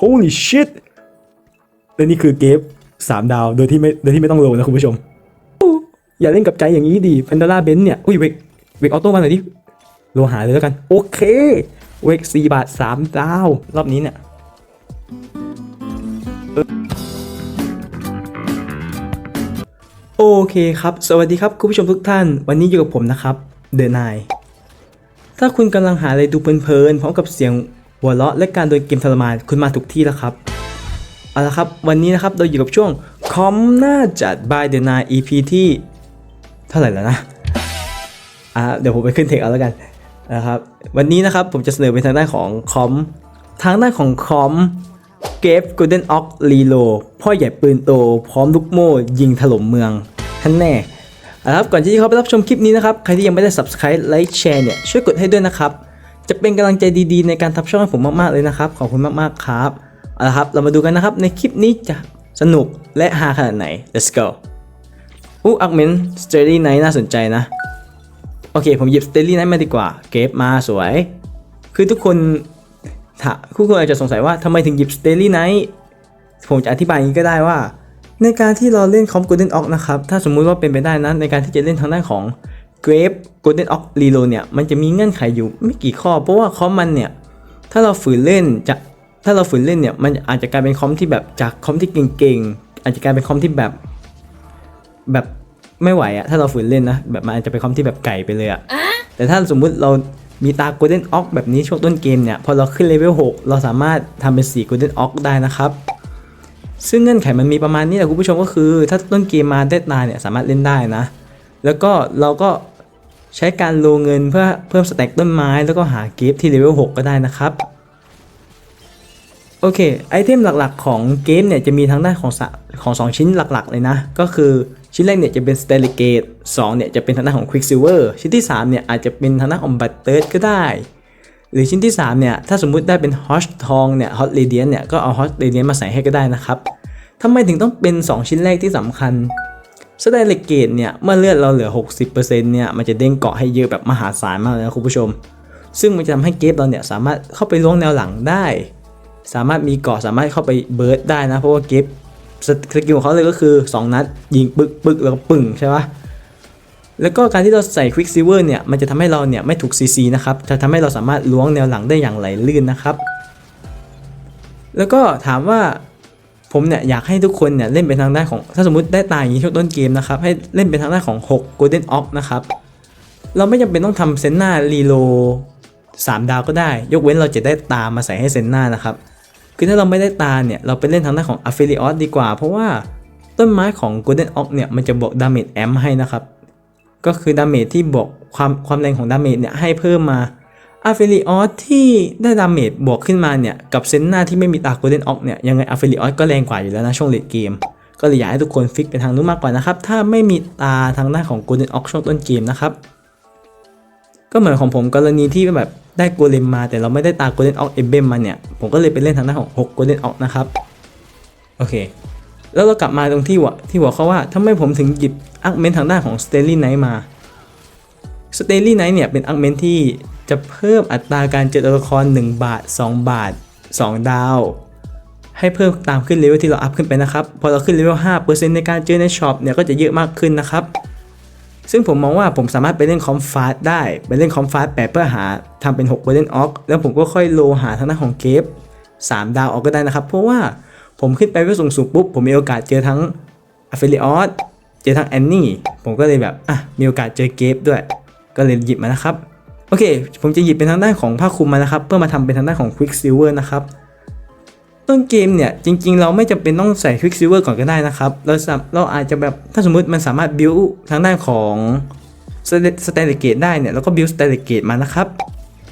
holy shit และนี่คือเกฟสามดาวโดยที่ไม่โดยที่ไม่ต้องโลนะคุณผู้ชม อย่าเล่นกับใจอย่างนี้ดิแพนด o ล่าเบนเนี่ยอุ้ยเวกเวกออโต้มาหน่อยดิโลหาเลยแล้วกัน โอเค เวกสี่บาทสามดาว รอบนี้เนี่ยโอเคครับ สวัสดีครับ คุณผู้ชมทุกท่าน วันนี้อยู่กับผมนะครับเดนายถ้าคุณกำลังหาอะไรดูเพลินๆพร้อมกับเสียง หัวเราะและการโดนเกมทรมานคุณมาถูกที่แล้วครับเอาละครับวันนี้นะครับเราอยู่กับช่วงคอมหน้าจัด by the nine EP ที่ เท่าไหร่แล้วนะอ่าเดี๋ยวผมไปขึ้นเทคเอาแล้วกันนะครับวันนี้นะครับผมจะเสนอเป็นทางด้านของคอมทางด้านของคอมเกฟกลเดนออกรีโลพ่อใหญ่ปืนโต พร้อมลูกโม่ ยิงถล่มเมืองท่านแน่เอาละครับก่อนที่จะเข้าไปรับชมคลิปนี้นะครับ ใครที่ยังไม่ได้ subscribe ไลค์แชร์เนี่ย ช่วยกดให้ด้วยนะครับ จะเป็นกำลังใจดีๆ ในการทำช่องให้ผมมากๆเลยนะครับ ขอบคุณมากๆครับ เอาละครับ เรามาดูกันนะครับ ในคลิปนี้จะสนุกและฮาขนาดไหน let's go อู้อักเมนสเตอรี่ไนท์น่าสนใจนะ โอเค ผมหยิบสเตอรี่ไนท์มาดีกว่า เก็บมาสวย คือทุกคนถ้าทุกคนอาจจะสงสัยว่าทำไมถึงหยิบสเตอรี่ไนท์ผมจะอธิบายอย่างนี้ก็ได้ว่า ในการที่เราเล่นคอม Golden Ox นะครับ ถ้าสมมุติว่าเป็นไปได้นะในการที่จะเล่นทางด้านของ Grape Golden Ox Reload เนี่ยมันจะมีเงื่อนไขอยู่ไม่กี่ข้อ เพราะว่าคอมมันเนี่ยถ้าเราฝืนเล่นจะถ้าเราฝืนเล่นเนี่ยมันอาจจะกลายเป็นคอมที่แบบจากคอมที่เก่งๆอาจจะกลายเป็นคอมที่แบบแบบไม่ไหวอะถ้าเราฝืนเล่นนะแบบมันอาจจะเป็นคอมที่แบบไก่ไปเลยอะแต่ถ้าสมมุติเรามีตา Golden Ox แบบนี้ช่วงต้นเกมเนี่ยพอเราขึ้นเลเวล6เราสามารถทำเป็นสี Golden Ox ได้นะครับ ซึ่งเงื่อนไขมันมีประมาณนี้แหละคุณผู้ชมก็คือ ถ้าต้นเกมมาได้ตาเนี่ยสามารถเล่นได้นะ แล้วก็เราก็ใช้การโลเงินเพื่อเพิ่มสแต็กต้นไม้แล้วก็หาเกฟที่เลเวล6ก็ได้นะครับ โอเค ไอเทมหลักๆของเกมเนี่ยจะมีทั้งด้านของสของ 2 ชิ้นหลักๆเลยนะ ก็คือชิ้นแรกเนี่ยจะเป็น s t e l i g a t e 2เนี่ยจะเป็นทางด้านของ Quicksilver ชิ้นที่ 3 เนี่ยอาจจะเป็นทางด้านของ Butter ก็ได้ หรือชิ้นที่ 3 เนี่ย ถ้าสมมุติได้เป็น Hot ทองเนี่ย Hot Radiant เนี่ยก็เอา Hot Radiant มาใส่ให้ก็ได้นะครับทำไมถึงต้องเป็น 2 ชิ้นแรกที่สำคัญ s t e l i g a t e เนี่ยเมื่อเลือดเราเหลือ 60%เนี่ยมันจะเด้งเกาะให้เยอะแบบมหาศาลมากเลยนะคุณผู้ชม ซึ่งมันจะทำให้เกมเราเนี่ยสามารถเข้าไปล้วงแนวหลังได้ สามารถมีเกาะสามารถเข้าไปเบิร์ดได้นะ เพราะว่าเก็บสกิลของเขาเลยก็คือ 2 นัด ยิงปึกปึกแล้วก็ปึ่งใช่ปะแล้วก็การที่เราใส่ Quick Silver เนี่ยมันจะทำให้เราเนี่ยไม่ถูก CC นะครับจะทำให้เราสามารถล้วงแนวหลังได้อย่างไหลลื่นนะครับ แล้วก็ถามว่า ผมเนี่ยอยากให้ทุกคนเนี่ยเล่นเป็นทางด้านของ ถ้าสมมติได้ตายอย่างนี้ช่วงต้นเกมนะครับ ให้เล่นเป็นทางด้านของ 6 Golden Ox นะครับ เราไม่จำเป็นต้องทำเซนนารีโล3 ดาวก็ได้ ยกเว้นเราจะได้ตามาใส่ให้เซนนานะครับ คือถ้าเราไม่ได้ตาเนี่ย เราไปเล่นทางด้านของ a f f i l i o t ดีกว่า เพราะว่าต้นไม้ของ Golden Ox เนี่ยมันจะบวกดาเมจแอมให้นะครับ ก็คือดาเมจที่บวกความความแรงของดาเมจเนี่ยให้เพิ่มมา a f f i l i o t ที่ได้ดาเมจบวกขึ้นมาเนี่ย กับเซนหน้าที่ไม่มีตา Golden Ox เนี่ยยังไง a f f i l i o t ก็แรงกว่าอยู่แล้วนะช่วงเลดเกม ก็เลยอยากให้ทุกคนฟิกไปทางนู้นมากกว่านะครับ ถ้าไม่มีตาทางด้านของ Golden Ox ช่วงต้นเกมนะครับ ก็เหมือนของผมกรณีที่แบบได้โกเลมมา แต่เราไม่ได้ตาโกลเด้นออกเอเบมมาเนี่ย ผมก็เลยไปเล่นทางด้านของ6โกลเด้นออกนะครับโอเค แล้วเรากลับมาตรงที่หัวที่หัวเขาว่าทำไมผมถึงหยิบอาร์กเมนทางด้านของสเตลลี่ไนท์มาสเตลลี่ไนท์เนี่ยเป็นอาร์กเมนที่ จะเพิ่มอัตราการเจอตัวละคร 1 บาท 2 บาท 2 ดาว ให้เพิ่มตามขึ้นเลเวลที่เราอัพขึ้นไปนะครับ พอเราขึ้นเลเวล5%ในการเจอในช็อปเนี่ยก็จะเยอะมากขึ้นนะครับ ซึ่งผมมองว่าผมสามารถไปเล่นคอมฟาสได้ ไปเล่นคอมฟาสแปดเพื่อหาทำเป็น6 Golden Ox แล้วผมก็ค่อยโลหาทางด้านของเกฟ3 ดาวออกก็ได้นะครับ เพราะว่าผมขึ้นไปเวลสูงสูงปุ๊บผมมีโอกาสเจอทั้ง a f f i l i o t เจอทั้งแอนนี่ผมก็เลยแบบอะมีโอกาสเจอเกฟด้วย ก็เลยหยิบมานะครับ โอเค ผมจะหยิบเป็นทางด้านของผ้าคลุมมานะครับ เพื่อมาทำเป็นทางด้านของ Quicksilver นะครับ ต้นเกมเนี่ย จริง ๆ เราไม่จำเป็นต้องใส่ Quicksilver ก่อนก็ได้นะครับ เราเราอาจจะแบบถ้าสมมุติมันสามารถ build ทางด้านของสเตติเกตได้เนี่ยแล้วก็ build สเตติเกตมานะครับ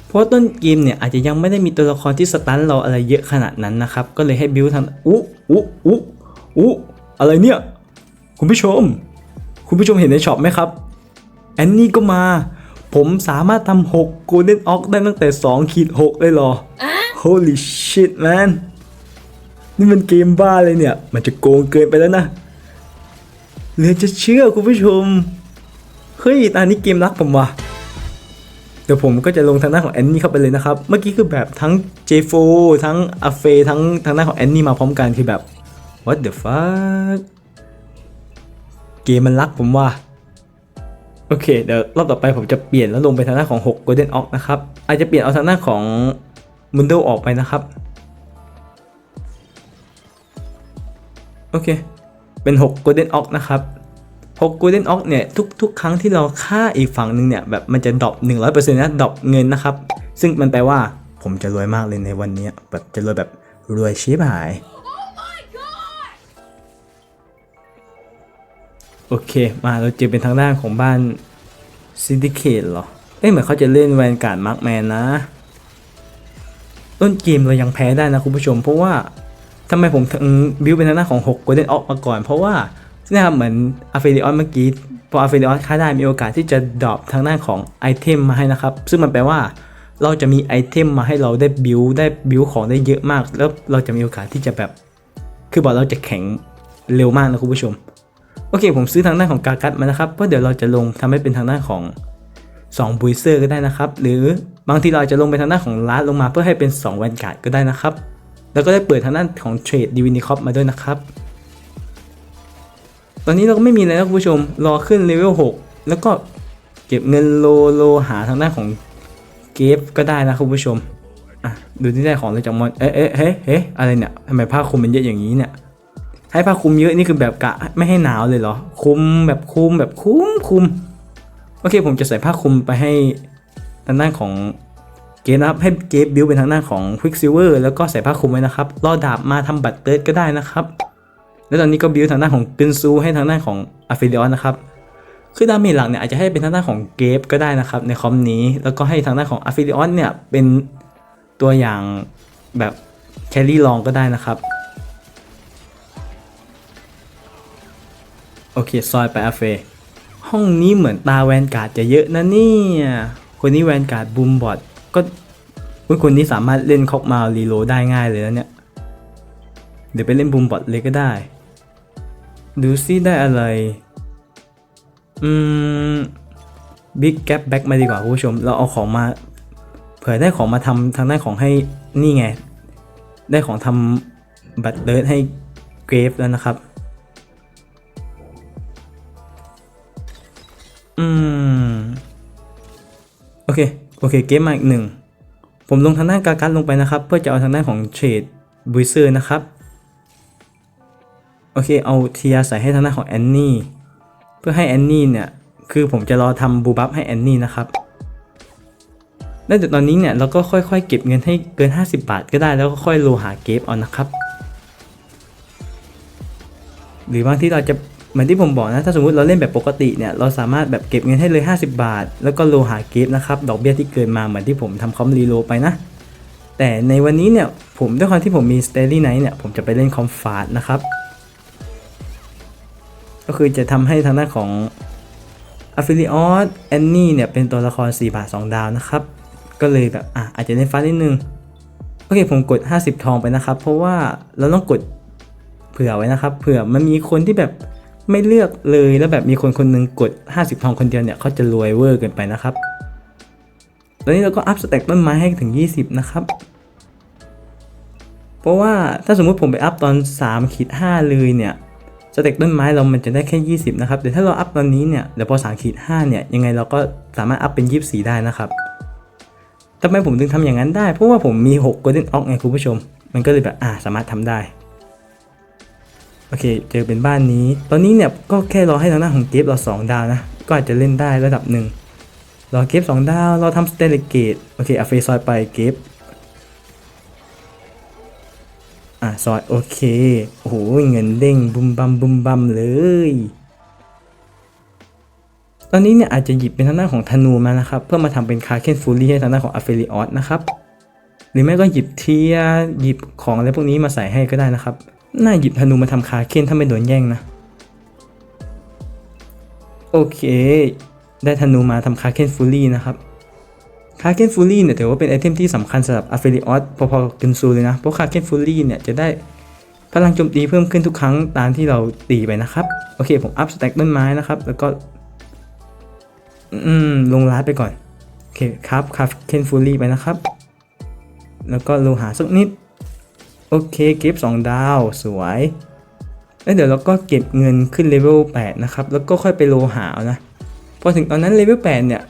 เพราะต้นเกมเนี่ยอาจจะยังไม่ได้มีตัวละครที่สตันเราอะไรเยอะขนาดนั้นนะครับ ก็เลยให้ build ทางอุ๊อุ๊อุ๊อุ๊อะไรเนี่ย คุณผู้ชม คุณผู้ชมเห็นในช็อปไหมครับแอนนี่ก็มา ผมสามารถทำ6 Golden Ox ได้ตั้งแต่ 2 ขีด 6 เลยเหรอ Holy shit man นี่มันเกมบ้าเลยเนี่ย มันจะโกงเกินไปแล้วนะ เหลือจะเชื่อคุณผู้ชม เฮ้ยตอนนี้เกมรักผมว่ะ เดี๋ยวผมก็จะลงทางด้านของแอนนี่เข้าไปเลยนะครับ เมื่อกี้คือแบบทั้งเจโฟทั้งอาเฟทั้งทางด้านของแอนนี่มาพร้อมกันคือแบบ what the fuck เกมมันรักผมว่า โอเค เดี๋ยวรอบต่อไปผมจะเปลี่ยนแล้วลงไปทางด้าของ 6 Golden Ox นะครับ อาจจะเปลี่ยนเอาทางด้าของ m u n d o ออกไปนะครับ โอเค เป็น 6 Golden Ox นะครับ 6 Golden Ox เนี่ยทุกทุกครั้งที่เราฆ่าอีกฝั่งหนึ่งเนี่ยแบบมันจะดรอป100%นะดรอปเงินนะครับ ซึ่งมันแปลว่าผมจะรวยมากเลยในวันนี้แบบจะรวยแบบรวยชิบหาย โอเค มาเราเจอเป็นทางด้านของบ้านซินดิเคตเหรอ เอ้ยเหมือนเขาจะเล่นแวนการ์ดมาร์กแมนนะ ต้นเกมเรายังแพ้ได้นะคุณผู้ชม เพราะว่าทำไมผมถึงบิวเป็นทางด้านของ6 Golden Ox มาก่อน เพราะว่านี่ยครับเหมือนอาเฟริออนเมื่อกี้พออาเฟริออนค่าได้มีโอกาสที่จะดรอปทางด้านของไอเทมมาให้นะครับ ซึ่งมันแปลว่าเราจะมีไอเทมมาให้เราได้บิวได้บิวของได้เยอะมาก แล้วเราจะมีโอกาสที่จะแบบ คือบอกเราจะแข็งเร็วมากนะคุณผู้ชม โอเค ผมซื้อทางด้านของกากัดมานะครับเพราะเดี๋ยวเราจะลงทำให้เป็นทางด้านของ2บุยเซอร์ก็ได้นะครับ หรือบางทีเราจะลงไปทางด้านของลาร์ลงมาเพื่อให้เป็น2แวนการ์ดก็ได้นะครับ แล้วก็ได้เปิดทางด้านของเทรดดิวินิคอปมาด้วยนะครับ ตอนนี้เราก็ไม่มีอะไรนะคุณผู้ชมรอขึ้นเลเวล6แล้วก็เก็บเงินโลโลหาทางด้านของเกฟก็ได้นะคุณผู้ชมอะดูที่ได้ของเลยจากมอนเอ๊ะเอ๊ะเฮ้เฮ้อะไรเนี่ยทำไมผ้าคลุมมันเยอะอย่างนี้เนี่ย ให้ผ้าคลุมเยอะนี่คือแบบกะไม่ให้หนาวเลยเหรอ คุมแบบคุมแบบคุมคุมโอเคผมจะใส่ผ้าคลุมไปให้ทางด้านของเกมนะครับให้เกฟบิวเป็นทางด้านของ Quicksilver แล้วก็ใส่ผ้าคลุมไว้นะครับล่อดาบมาทำบัตรเติร์ดก็ได้นะครับ แล้วตอนนี้ก็บิวทางด้านของกึนซูให้ทางด้านของอาฟิลิออนนะครับคือดาเมจหลักเนี่ยอาจจะให้เป็นทางด้านของเกฟก็ได้นะครับในคอมนี้แล้วก็ให้ทางด้านของอาฟิลิออนเนี่ยเป็นตัวอย่างแบบแครี่ลองก็ได้นะครับ โอเค ซอยไปอาเฟ ห้องนี้เหมือนตาแวนการ์ดจะเยอะนะเนี่ย คนนี้แวนการ์ดบูมบอดก็อุ๊ยคนนี้สามารถเล่นคอกมารีโลได้ง่ายเลยนะเนี่ย เดี๋ยวไปเล่นบูมบอดเลยก็ได้ ดูซิได้อะไร อืมบิ๊กแก p แบ็กมาดีกว่าคุณผู้ชม เราเอาของมา เผื่อได้ของมาทำทางด้านของให้นี่ไง ได้ของทำบัตรเลิศให้เกรฟแล้วนะครับ อืม โอเค โอเค เกมมาอีกหนึ่ง ผมลงทางด้านกากัดลงไปนะครับ เพื่อจะเอาทางด้านของเทรดบุยเซอร์นะครับ โอเค เอาเทียใส่ให้ทางด้านของแอนนี่ เพื่อให้แอนนี่เนี่ย คือผมจะรอทำบูบัฟให้แอนนี่นะครับแล้วเดี๋ยวตอนนี้เนี่ยเราก็ค่อยๆ เก็บเงินให้เกิน 50 บาทก็ได้แล้วก็ค่อยโลหาเกฟเอานะครับ หรือบางที่เราจะ เหมือนที่ผมบอกนะ ถ้าสมมติเราเล่นแบบปกติเนี่ย เราสามารถแบบเก็บเงินให้เลย 50 บาท แล้วก็โลหาเกฟนะครับ ดอกเบี้ยที่เกินมาเหมือนที่ผมทำคอมรีโลไปนะ แต่ในวันนี้เนี่ย ผมด้วยความที่ผมมี s t a r y Night เนี่ย ผมจะไปเล่นคอมฟาร์นะครับ ก็คือจะทำให้ทางด้านของ a f f i l i o t a n n i e เนี่ย เป็นตัวละคร 4 บาท 2 ดาวนะครับ ก็เลยแบบอะอาจจะเล่นฟ้านิดนึง โอเคผมกด 50 ทองไปนะครับ เพราะว่าเราต้องกดเผื่อไว้นะครับ เผื่อมันมีคนที่แบบ ไม่เลือกเลยแล้วแบบมีคนคนหนึงกด 50ทองคนเดียวเนี่ยเขาจะรวยเวอร์เกินไปนะครับตอนนี้เราก็อัพสเต็กต้นไม้ให้ถึง 20 นะครับ เพราะว่าถ้าสมมุติผมไปอัพตอน3ขีด5เลยเนี่ยสเต็กต้นไม้เรามันจะได้แค่ 20 นะครับแต่ถ้าเราอัพตอนนี้เนี่ยเดี๋ยวพอ3ขีด5เนี่ยยังไงเราก็สามารถอัพเป็น 24 ได้นะครับทำไมผมถึงทำอย่างนั้นได้ เพราะว่าผมมี 6 Golden Ox ไงคุณผู้ชม มันก็เลยแบบอ่าสามารถทำได้ โอเค เจอเป็นบ้านนี้ ตอนนี้เนี่ยก็แค่รอให้ทางหน้าของเกฟเรา2ดาวนะ ก็อาจจะเล่นได้ระดับหนึ่งรอเกฟ2ดาวเราทำสเตเลเกตโอเคอาเฟซอยไปเกฟอะซอยโอเค โอ้โหเงินเด้งบุมบัมบุมบัมเลย ตอนนี้เนี่ยอาจจะหยิบเป็นทางด้านของธนูมานะครับ เพื่อมาทำเป็นคาเคนฟูลี่ให้ทางด้านของอเฟลิออสนะครับ หรือไม่ก็หยิบเทียหยิบของอะไรพวกนี้มาใส่ให้ก็ได้นะครับ น่าหยิบธนูมาทำคาเคนถ้าไม่โดนแย่งนะ โอเค ได้ธนูมาทำคาเคนฟูลี่นะครับคาเคนฟูลี่เนี่ยถือว่าเป็นไอเทมที่สำคัญสำหรับอาเฟลิออสพอๆกันซูเลยนะ เพราะคาเคนฟูลี่เนี่ยจะได้พลังโจมตีเพิ่มขึ้นทุกครั้งตามที่เราตีไปนะครับ โอเคผมอัพสแต็กต้นไม้นะครับ แล้วก็อืมลงลาดไปก่อน โอเคครับคาเคนฟูลี่ไปนะครับ แล้วก็โลหะสักนิด เคเก็บ2 ดาวสวยแล้วเดี๋ยวเราก็เก็บเงินขึ้นเลเวล8นะครับแล้วก็ค่อยไปโลหะเอานะพอถึงตอนนั้นเลเวล8เนี่ย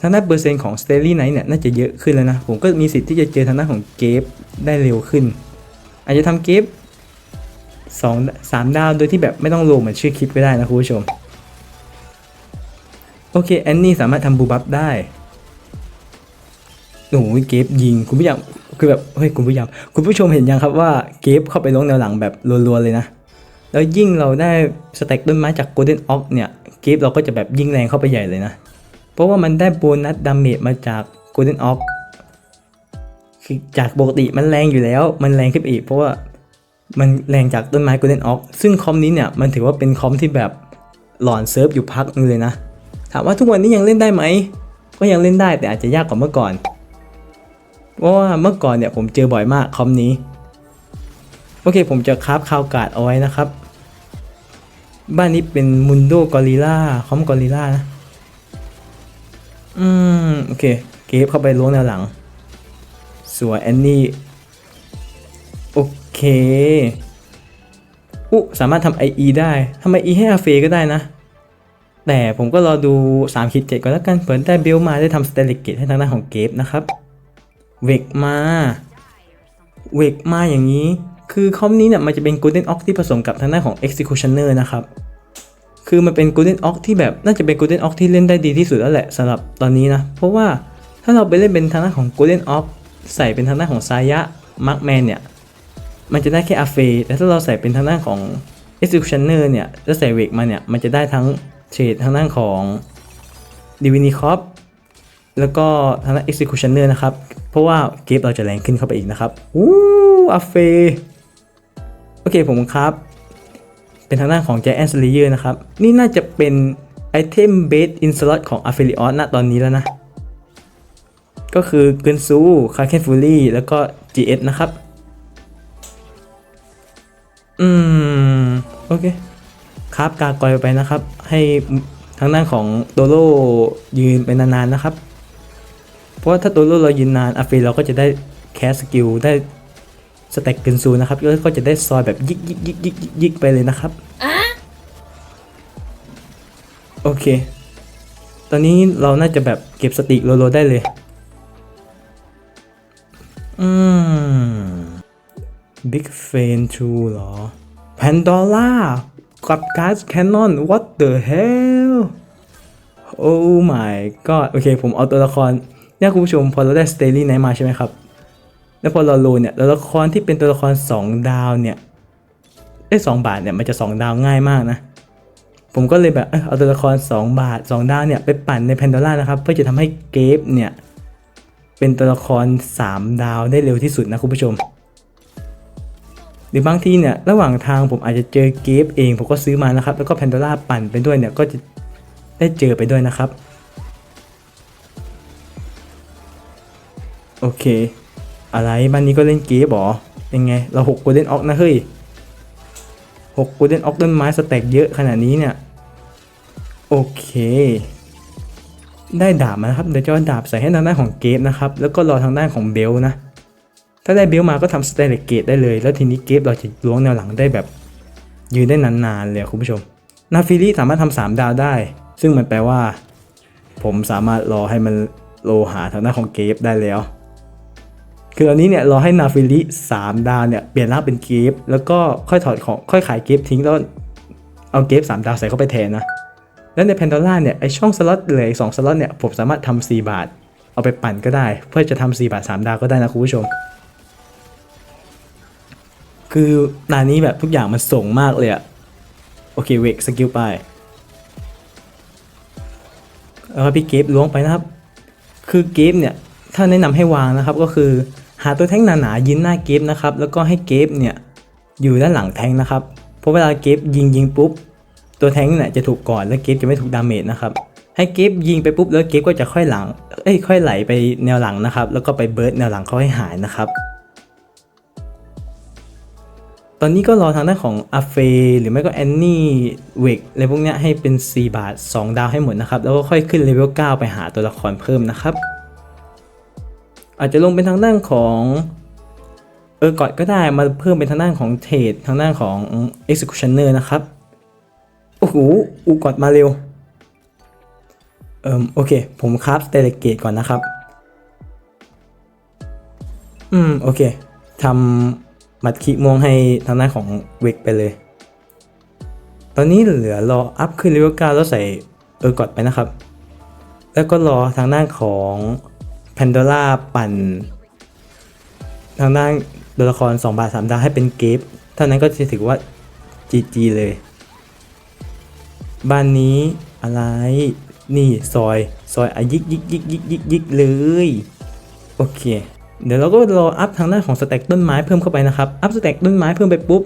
ทางด้านเปอร์เซ็นต์ของ s t a r y Night เนี่ยน่าจะเยอะขึ้นแล้วนะ ผมก็มีสิทธิ์ที่จะเจอทางด้านของเกฟได้เร็วขึ้น อาจจะทำเกฟสองสามดาวโดยที่แบบไม่ต้องโลเหมือนชื่อคลิปก็ได้นะคุณผู้ชม โอเคแอนนี่สามารถทำบูบับได้โอ้โหเกฟยิงคุณผู้ชม คือแบบเฮ้ยคุณผู้ชมคุณผู้ชมเห็นยังครับว่าเกฟเข้าไปลงแนวหลังแบบรัวๆเลยนะ แล้วยิ่งเราได้สเต็กต้นไม้จากโกลเด้นออกเนี่ยเกฟเราก็จะแบบยิ่งแรงเข้าไปใหญ่เลยนะ เพราะว่ามันได้โบนัสดาเมจมาจากโกลเด้นออกคือจากปกติมันแรงอยู่แล้ว มันแรงขึ้นอีก เพราะว่ามันแรงจากต้นไม้โกลเด้นออกซึ่งคอมนี้เนี่ยมันถือว่าเป็นคอมที่แบบหลอนเซิร์ฟอยู่พักนึงเลยนะ ถามว่าทุกวันนี้ยังเล่นได้ไหมก็ยังเล่นได้แต่อาจจะยากกว่าเมื่อก่อน เพราะว่าเมื่อก่อนเนี่ยผมเจอบ่อยมากคอมนี้ โอเคผมจะคราฟคาวการ์ดเอาไว้นะครับ บ้านนี้เป็นมุนโดกอริล่าคอมกอริล่านะ อืม โอเค เก็บเข้าไปล้วงแนวหลัง สวยแอนนี่ โอเคอุสามารถทำ IE ได้ทำ IE ให้อาเฟก็ได้นะ แต่ผมก็รอดู3คิด7ก่อนแล้วกันเผื่อได้เบลมาได้ทำสเตลิกเกตให้ทางด้านของเกฟนะครับ เวกมา เวกมาอย่างนี้ คือคอมนี้เนี่ยมันจะเป็น Golden Ox ที่ผสมกับทางด้านของ Executioner นะครับ คือมันเป็น Golden Ox ที่แบบน่าจะเป็น Golden Ox ที่เล่นได้ดีที่สุดแล้วแหละสำหรับตอนนี้นะ เพราะว่าถ้าเราไปเล่นเป็นทางด้านของ Golden Ox ใส่เป็นทางด้านของซายะมาร์กแมนเนี่ย มันจะได้แค่อาเฟแต่ถ้าเราใส่เป็นทางด้านของ Executioner เนี่ยแล้วใส่เวกมาเนี่ย มันจะได้ทั้งเฉดทางด้านของ Divini Corp แล้วก็ทางด้าน Executioner นะครับ เพราะว่าเกฟเราจะแรงขึ้นเข้าไปอีกนะครับอู้อาเฟโอเคผมครับ เป็นทางด้านของ Giant Slayer นะครับ นี่น่าจะเป็นไอเทมเบสอินสล็อตของ a p h e l i o s ณตอนนี้แล้วนะ ก็คือเกินซูคาเคนฟูลี่แล้วก็ GS นะครับ อืม โอเค ครับกากอยไปนะครับ ให้ทางด้านของโดโลยืนไปนานๆนะครับ เพราะว่าถ้าโดโลเรายืนนานอาเฟเราก็จะได้แคสสกิลได้สแต็กเกินซูนะครับแล้วก็จะได้ซอยแบบยิกยิกยิกยิกยิกยิกไปเลยนะครับโอเค ตอนนี้เราน่าจะแบบเก็บสติโลโลได้เลย อืม Big f a n 2เหรอ Pandora กับการ์ดแคนนอน What the hell Oh my god โอเค ผมเอาตัวละคร เนี่ยคุณผู้ชมพอเราได้สเตอรี่ไนมาใช่ไหมครับ แล้วพอเราโลเนี่ยตัวละครที่เป็นตัวละคร 2 ดาวเนี่ยได้สองบาทเนี่ยมันจะ 2 ดาวง่ายมากนะ ผมก็เลยแบบเอาตัวละคร 2 บาท 2 ดาวเนี่ยไปปั่นในแพนด o ร่านะครับ เพื่อจะทำให้เกฟเนี่ยเป็นตัวละคร 3 ดาวได้เร็วที่สุดนะคุณผู้ชม หรือบางทีเนี่ยระหว่างทางผมอาจจะเจอเกฟเองผมก็ซื้อมานะครับ แล้วก็แพนด o ร่าปั่นไปด้วยเนี่ยก็จะได้เจอไปด้วยนะครับ โอเค อะไรบ้านนี้ก็เล่นเกฟบอยังไง เราหกโกลเด้นออกนะเฮ้ยหกโกลเด้นออกต้นไม้สแต็กเยอะขนาดนี้เนี่ย โอเค ได้ดาบมานะครับ เดี๋ยวจะเอาดาบใส่ให้ทางด้านของเกฟนะครับ แล้วก็รอทางด้านของเบลนะ ถ้าได้เบลมาก็ทำสเตเลเกตได้เลย แล้วทีนี้เกฟเราจะล้วงแนวหลังได้แบบ ยืนได้นานๆเลยคุณผู้ชม นาฟิลิสามารถทำสามดาวได้ ซึ่งมันแปลว่า ผมสามารถรอให้มันโลหาทางด้านของเกฟได้แล้ว คือตอนนี้เนี่ยรอให้นาฟิลิสามดาวเนี่ยเปลี่ยนร่างเป็นเกฟแล้วก็ค่อยถอดของค่อยขายเกฟทิ้งแล้วเอาเกฟสามดาวใส่เข้าไปแทนนะ แล้วในแพนด o ร่าเนี่ยไอช่องสล็อตเหลือสองสล็อตเนี่ยผมสามารถทำ4บาท เอาไปปั่นก็ได้ เพื่อจะทำ4บาท 3 ดาวก็ได้นะคุณผู้ชม คือตานี้แบบทุกอย่างมันส่งมากเลยอะโอเคเวกสกิลไปแล้วก็พี่เกฟล้วงไปนะครับ คือเกฟเนี่ยถ้าแนะนำให้วางนะครับก็คือ หาตัวแท่งหนาๆยืนหน้าเกฟนะครับแล้วก็ให้เกฟเนี่ยอยู่ด้านหลังแท่งนะครับเพราะเวลาเกฟยิงยิงปุ๊บ ตัวแท้งเนี่ยจะถูกก่อนแล้วเกฟจะไม่ถูกดาเมจนะครับให้เกฟยิงไปปุ๊บแล้วเกฟก็จะค่อยหลังเอ้ยค่อยไหลไปแนวหลังนะครับแล้วก็ไปเบิร์ดแนวหลังเขาให้หายนะครับตอนนี้ก็รอทางด้านของอาเฟหรือไม่ก็แอนนี่เวกอะไรพวกนี้ให้เป็น 4 บาท 2 ดาวให้หมดนะครับ แล้วก็ค่อยขึ้นเลเวล 9 ไปหาตัวละครเพิ่มนะครับ อาจจะลงเป็นทางด้านของเออกอดก็ได้มาเพิ่มเป็นทางด้านของเทรดทางด้านของ executioner นะครับ โอ้โหอูกอดมาเร็ว เอิมโอเค ผมคราฟสเตเลเกตก่อนนะครับ อืม โอเคทำมัดขีม่วงให้ทางด้านของเวกไปเลย ตอนนี้เหลือรออัพขึ้นเลเวล9แล้วใส่เออกอดไปนะครับ แล้วก็รอทางด้านของ แพนโดล่าปั่น ทางด้านตัวละคร 2 บาท 3 ดาวให้เป็นเกฟเท่านั้นก็จะถือว่า GG เลย บ้านนี้อะไร นี่ซอย ซอยอะยิกยิกยิกยิกยิกยิกเลย โอเค เดี๋ยวเราก็รออัพทางด้านของสแต็กต้นไม้เพิ่มเข้าไปนะครับ อัพสแต็กต้นไม้เพิ่มไปปุ๊บ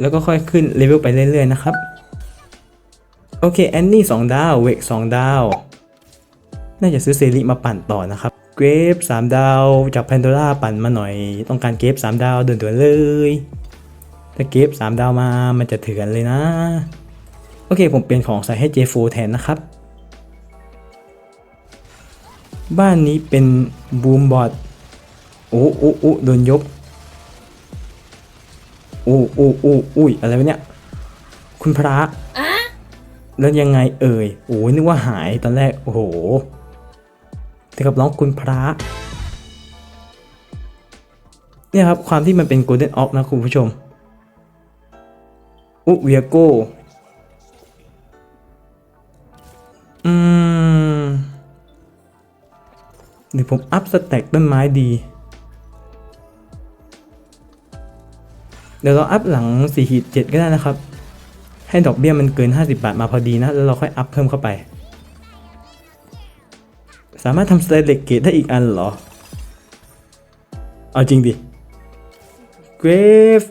แล้วก็ค่อยขึ้นเลเวลไปเรื่อยๆนะครับ โอเค แอนนี่2ดาว เวก2ดาว น่าจะซื้อเซรีมาปั่นต่อนะครับ เกรฟ3ดาวจากแพนโดร่าปั่นมาหน่อย ต้องการเกรฟ3ดาวด่วนๆเลย ถ้าเกรฟ3ดาวมามันจะเถื่อนเลยนะ โอเคผมเปลี่ยนของใส่ให้ J4 แทนนะครับ บ้านนี้เป็นบูมบอดโอ้โอ้โอ้โดนยกโอ้โอ้โอ้อุ้ยอะไรวะเนี่ย คุณพระแล้วยังไงเอ่ยโอ้ยนึกว่าหายตอนแรก โอ้โห แต่กับร้องคุณพระเนี่ยครับความที่มันเป็น Golden Ox นะคุณผู้ชม อุเวียโกอืมเดี๋ยวผมอัพสแต็กต้นไม้ดี เดี๋ยวเราอัพหลัง4หีด7ก็ได้นะครับ ให้ดอกเบี้ยมันเกิน 50 บาทมาพอดีนะ แล้วเราค่อยอัพเพิ่มเข้าไป สามารถทำสเตเลกเกตได้อีกอันเหรอ เอาจริงดิเกรฟ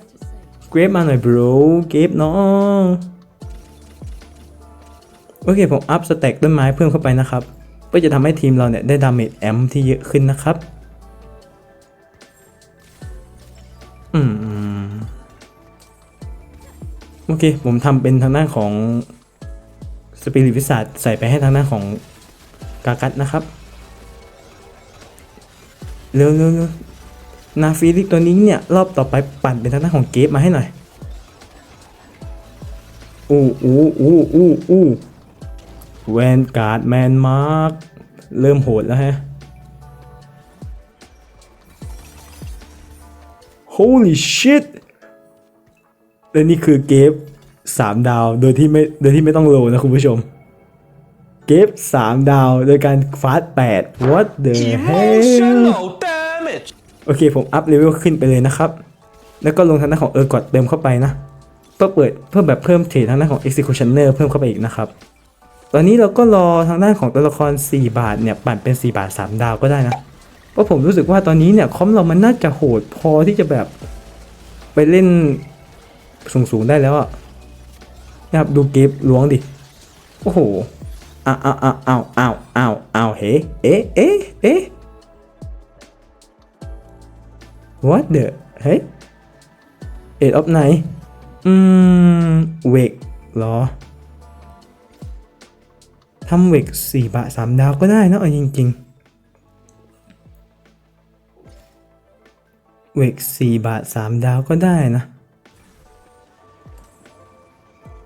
เกรฟมาหน่อย bro เกรฟน้องโอเคผมอัพสแต็กต้นไม้เพิ่มเข้าไปนะครับ เพื่อจะทำให้ทีมเราเนี่ยได้ดาเมจแอมที่เยอะขึ้นนะครับ อืม โอเค ผมทำเป็นทางด้านของสปิริตวิสัทใส่ไปให้ทางด้านของกากัดนะครับ เร็วเร็วเร็วนาฟีลิกตัวนี้เนี่ยรอบต่อไปปั่นเป็นทางด้านของเกฟมาให้หน่อย อู้อู้อู้อู้อู้แวนการ์ดแมนมาร์กเริ่มโหดแล้วฮะ Holy shit และนี่คือเกฟสามดาวโดยที่ไม่โดยที่ไม่ต้องโลนะคุณผู้ชม เกฟสามดาวโดยการฟาสแปด what the hell Emotional damage. โอเคผมอัพเลเวลขึ้นไปเลยนะครับ แล้วก็ลงทางด้านของเออร์กอดเติมเข้าไปนะ เพื่อเปิดเพื่อแบบเพิ่มเทรดทางด้านของ executioner เพิ่มเข้าไปอีกนะครับ ตอนนี้เราก็รอทางด้านของตัวละคร 4 บาทเนี่ยปั่นเป็น 4 บาท 3 ดาวก็ได้นะ เพราะผมรู้สึกว่าตอนนี้เนี่ยคอมเรามันน่าจะโหดพอที่จะแบบไปเล่นสูงๆได้แล้วอะนะครับดูเก็บล้วงดิ โอ้โหอ้าวอ้าวอ้าวอ้าวอ้าวอ้าวเฮ้เอ๊ะเอ๊ะเอ๊ะ what the เฮ้ย eight of ไหนอืม เวกหรอทำเวกสี่บาทสามดาวก็ได้นะเอาจริงๆ เวกสี่บาทสามดาวก็ได้นะ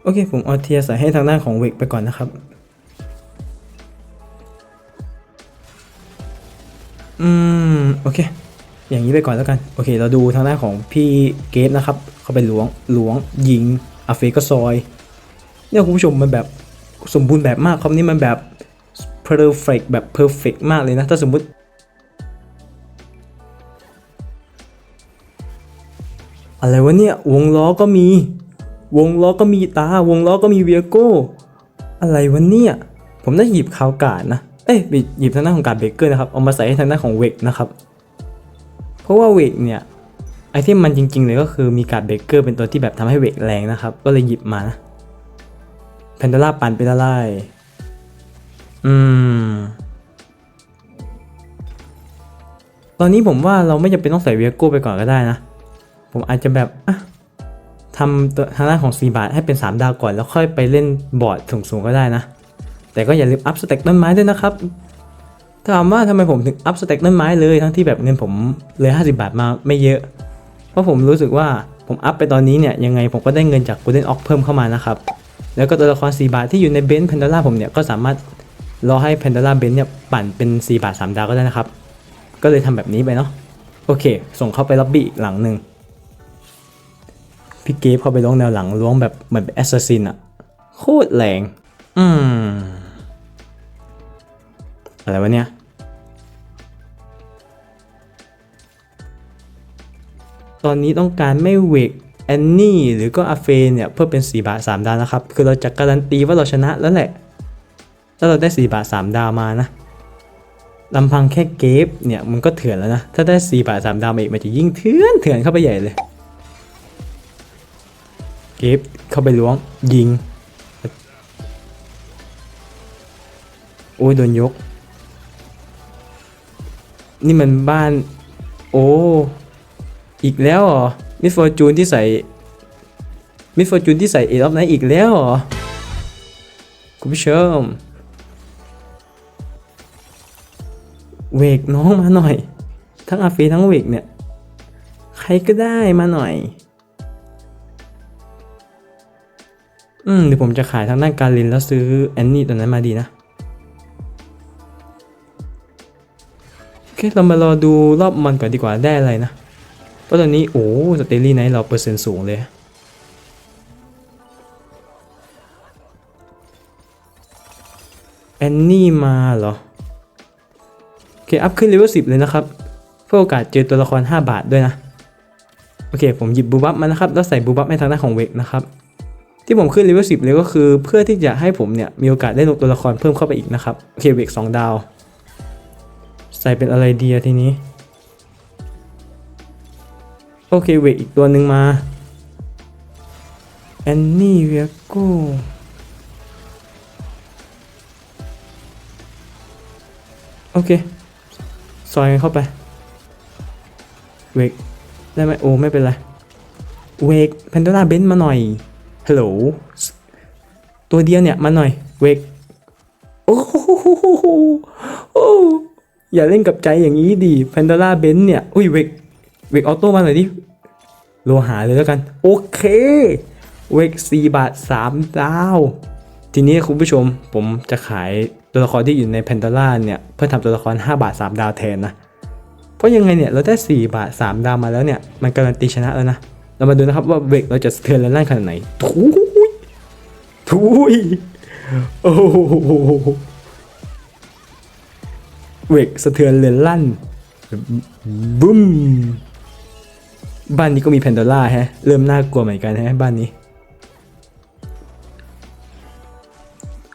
โอเค ผมเอาเทียใส่ให้ทางด้านของเวกไปก่อนนะครับ อืม โอเค อย่างนี้ไปก่อนแล้วกัน โอเค เราดูทางด้านของพี่เกตนะครับ เขาไปหลวงหลวงยิงอาเฟก็ซอย เนี่ยคุณผู้ชมมันแบบสมบูรณ์แบบมากคำนี้มันแบบ perfect แบบ perfect มากเลยนะ ถ้าสมมุติอะไรวะเนี่ย วงล้อก็มี วงล้อก็มีตา วงล้อก็มีเวียโก้ อะไรวะเนี่ย ผมได้หยิบคาวการ์ดนะ เอ้ยหยิบทางด้านของการ์ดเบเกอร์นะครับ เอามาใส่ให้ทางด้านของเวกนะครับ เพราะว่าเวกเนี่ยไอเทมมันจริง ๆ เลยก็คือมีการเบเกอร์เป็นตัวที่แบบทำให้เวกแรงนะครับ ก็เลยหยิบมานะแพนด o ล่าปันเป็นอะไรอืม ตอนนี้ผมว่าเราไม่จำเป็นต้องใส่เวียโก้ไปก่อนก็ได้นะ ผมอาจจะแบบอะทำตัวทางด้านของ 4 บาทให้เป็น 3 ดาวก่อน แล้วค่อยไปเล่นบอร์ดสูงๆก็ได้นะ แต่ก็อย่าลืมอัพสเต็กต้นไม้ด้วยนะครับ ถามว่าทำไมผมถึงอัพสเต็กต้นไม้เลยทั้งที่แบบเงินผมเหลย50 บาทมาไม่เยอะ เพราะผมรู้สึกว่าผมอัพไปตอนนี้เนี่ยยังไงผมก็ได้เงินจาก Golden Ox เพิ่มเข้ามานะครับ แล้วก็ตัวละคร 4 บาทที่อยู่ในเบนซ์แพนด o ล่าผมเนี่ยก็สามารถรอให้แพนด o ล่าเบนซ์เนี่ยปั่นเป็น 4 บาท 3 ดาวก็ได้นะครับ ก็เลยทำแบบนี้ไปเนาะโอเค ส่งเข้าไปล็อบบี้อีกหลังหนึ่งพี่เกฟเข้าไปล้วงแนวหลังล้วงแบบเหมือนแอสซัสซินอะโคตรแรง อืม อะไรวะเนี่ยตอนนี้ต้องการไม่เวกแอนนี่หรือก็อาเฟนเนี่ยเพื่อเป็น 4 บาท 3 ดาวนะครับ คือเราจะการันตีว่าเราชนะแล้วแหละ ถ้าเราได้ 4 บาท 3 ดาวมานะลำพังแค่เกฟเนี่ยมันก็เถื่อนแล้วนะ ถ้าได้ 4 บาท 3 ดาวมาอีกมันจะยิ่งเถื่อนเถื่อนเข้าไปใหญ่เลย เกฟเข้าไปล้วงยิง โอ้ยโดนยก นี่มันบ้าน โอ้ อีกแล้วเหรอมิฟอร์จูนที่ใส่มิฟอร์จูนที่ใส่เอรอบไนอีกแล้วเหรอคุณผู้ชมเวกน้องมาหน่อย ทั้งอาฟีทั้งเวกเนี่ย ใครก็ได้มาหน่อย อืมเดี๋ยวผมจะขายทางด้านการลินแล้วซื้อแอนนี่ตัวนั้นมาดีนะ เคเรามารอดูรอบมันก่อนดีกว่าได้อะไรนะ เพราะตอนนี้ โอ้สเตอรี่ไนท์เราเปอร์เซ็นต์สูงเลย แอนนี่มาเหรอ โอเค อัพขึ้นเลเวล10เลยนะครับ เพื่อโอกาสเจอตัวละคร 5 บาทด้วยนะ โอเค ผมหยิบบูบับมานะครับ แล้วใส่บูบับให้ทางด้านของเวกนะครับ ที่ผมขึ้นเลเวล10เลยก็คือ เพื่อที่จะให้ผมเนี่ยมีโอกาสได้ลงตัวละครเพิ่มเข้าไปอีกนะครับ โอเค เวก2ดาว ใส่เป็นอะไรดีอะทีนี้ โอเคเวกอีกตัวหนึ่งมาแอนนี่เวียโก้โอเค ซอยเข้าไป เวกได้ไหมโอ้ไม่เป็นไร เวกแพนโดราเบนมาหน่อย ฮัลโหล ตัวเดียวเนี่ย มาหน่อย เวก โอ้โห อย่าเล่นกับใจอย่างนี้ดิแพนโดราเบนเนี่ย อุ้ยเวกเวกออโต้มาหน่อยดิ โลหาเลยแล้วกัน โอเค เวก4บาท3ดาว ทีนี้คุณผู้ชมผมจะขายตัวละครที่อยู่ในแพนด o ล่าเนี่ย เพื่อทำตัวละคร 5 บาท 3 ดาวแทนนะ เพราะยังไงเนี่ย เราได้ 4 บาท 3 ดาวมาแล้วเนี่ย มันการันตีชนะแล้วนะ เรามาดูนะครับว่าเวกเราจะสะเทือนแรงขนาดไหนทุยทุยโอ้โห เวกสะเทือนเรือนลั่นบึ้มบ้านนี้ก็มีแพนโดล่าแฮะ เริ่มน่ากลัวเหมือนกันฮะบ้านนี้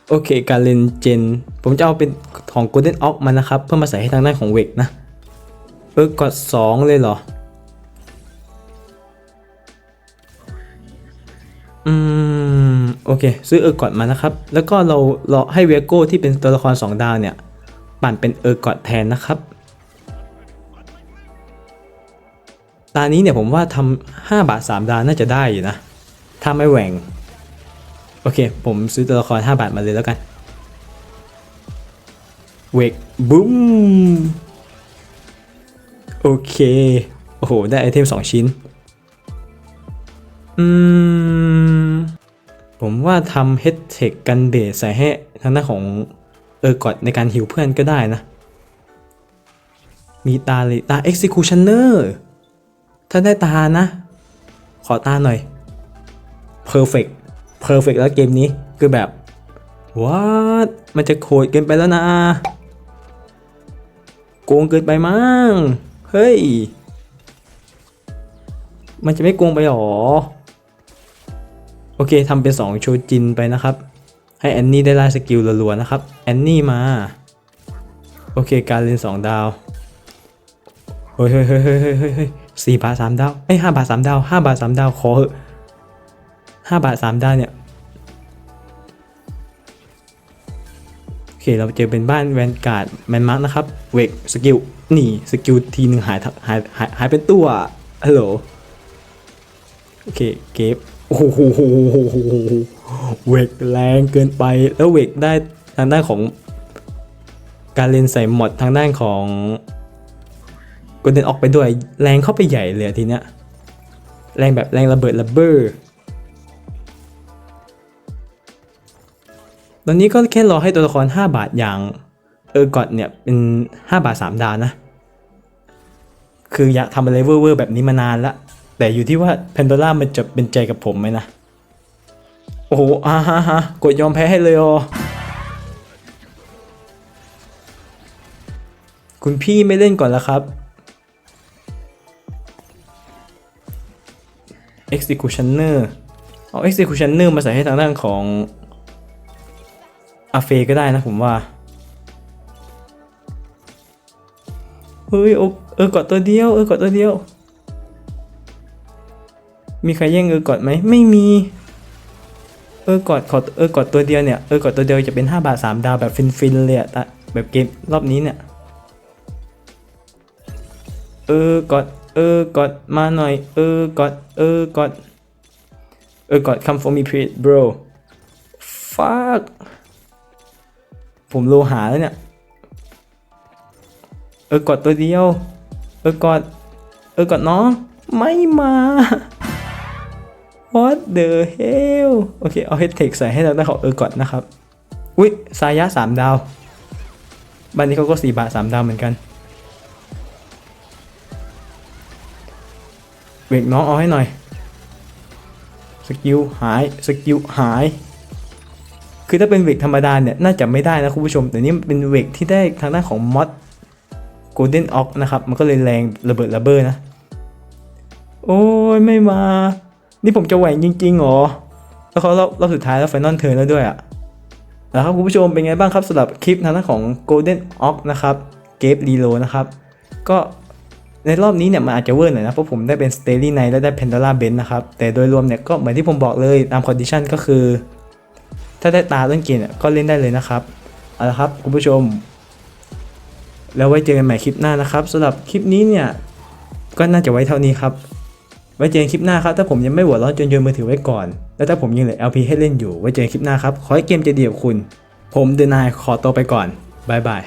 โอเคการเล่นเจน ผมจะเอาเป็นของ Golden Ox มานะครับ เพื่อมาใส่ให้ทางด้านของเวกนะ เออกด2เลยเหรอ อืม โอเค ซื้อเออกอดมานะครับ แล้วก็เราเราให้เวโก้ที่เป็นตัวละคร 2 ดาวเนี่ย ปั่นเป็นเออร์กอดแทนนะครับตานี้เนี่ยผมว่าทำ5บาท3ดาวน่าจะได้อยู่นะ ถ้าไม่แหว่ง โอเค ผมซื้อตัวละคร5บาทมาเลยแล้วกัน เวกบูมโอเค โอ้โห ได้ไอเทม2ชิ้น อืม ผมว่าทำเฮดเทคกันเบสใส่ให้ทางด้านของ เออกอดในการหิวเพื่อนก็ได้นะ มีตาเลยตา Executioner ถ้าได้ตานะ ขอตาหน่อย perfect perfect แล้วเกมนี้คือแบบ what มันจะโคตรเกินไปแล้วนะ โกงเกินไปมั้ง เฮ้ย มันจะไม่โกงไปหรอ โอเคทำเป็น2โชจินไปนะครับ ให้แอนนี่ได้ไล่สกิลรัวๆนะครับแอนนี่มา โอเคการเล่น2ดาวเฮ้ยเฮ้ยเฮ้ยเฮ้ยเฮ้ยเฮ้ยสี่บาทสามดาวเอ้ยห้าบาทสามดาวห้าบาทสามดาวขอเหอะห้าบาทสามดาวเนี่ยโอเคเราเจอเป็นบ้านแวนการ์ดแมนมาร์กนะครับเวกสกิลนี่สกิลทีหนึ่งหายหายหายหายเป็นตัวฮัลโหลโอเคเก็บโอ้โห เวกแรงเกินไปแล้วเวกได้ทางด้านของการเล่นใส่หมดทางด้านของกดเด่นออกไปด้วยแรงเข้าไปใหญ่เลยทีเนี้ยแรงแบบแรงระเบิดระเบ้อตอนนี้ก็แค่รอให้ตัวละคร 5 บาทอย่างเออกอดเนี่ยเป็น 5 บาท 3 ดาวนะ คืออยากทำอะไรเวอร์ๆแบบนี้มานานละแต่อยู่ที่ว่าแพนโดล่ามันจะเป็นใจกับผมไหมนะ โอ้โหอ่าฮะฮะกดยอมแพ้ให้เลยอ๋อคุณพี่ไม่เล่นก่อนแล้วครับ executioner เอา executioner มาใส่ให้ทางด้านของอาเฟก็ได้นะผมว่า เฮ้ยโอเออกดตัวเดียว เออกดตัวเดียว มีใครแย่งเออกดไหม ไม่มี ออกดขอเออกดตัวเดียวเนี่ยเออกดตัวเดียวจะเป็น 5 บาท 3 ดาวแบบฟินๆเลยอะแต่แบบเกมรอบนี้เนี่ยเออกดเออกดมาหน่อย เออกดเออกดเออกด come for me please bro fuck ผมโลหาแล้วเนี่ย เออกดตัวเดียว เออกดเออกดน้อง ไม่มา what the hell โอเค เอา head tech ใส่ให้เราได้ของเออกดนะครับ อุ๊ยสายะสามดาว บ้านนี้เขาก็สี่บาทสามดาวเหมือนกันเบรกน้องเอาให้หน่อย สกิลหาย สกิลหาย คือถ้าเป็นเวกธรรมดาเนี่ย น่าจะไม่ได้นะคุณผู้ชม แต่นี่เป็นเวกที่ได้ทางด้านของมอด Golden Ox นะครับ มันก็เลยแรงระเบิดระเบ้อนะ โอ้ยไม่มา นี่ผมจะแหว่งจริงๆเหรอ แล้วเขารอบรอบสุดท้ายแล้วไฟนอลเทิร์นแล้วด้วยอะแล้วครับคุณผู้ชมเป็นไงบ้างครับสำหรับคลิปทางด้านของ Golden Ox นะครับเกฟรีโลนะครับ ก็ในรอบนี้เนี่ยมันอาจจะเวอร์หน่อยนะ เพราะผมได้เป็น s t a r y Knight และได้ Pandora b e n นะครับ แต่โดยรวมเนี่ยก็เหมือนที่ผมบอกเลยตามคอนดิชันก็คือ ถ้าได้ตาเล่นเกมเนี่ยก็เล่นได้เลยนะครับ เอาละครับคุณผู้ชม แล้วไว้เจอกันใหม่คลิปหน้านะครับสำหรับคลิปนี้เนี่ยก็น่าจะไว้เท่านี้ครับ ไว้เจอกันคลิปหน้าครับ ถ้าผมยังไม่หัวร้อนจนโยนมือถือไว้ก่อน แล้วถ้าผมยังเหลือ LP ให้เล่นอยู่ ไว้เจอกันคลิปหน้าครับ ขอให้เกมจะดีกับคุณ ผมเดนายขอตัวไปก่อนบายบาย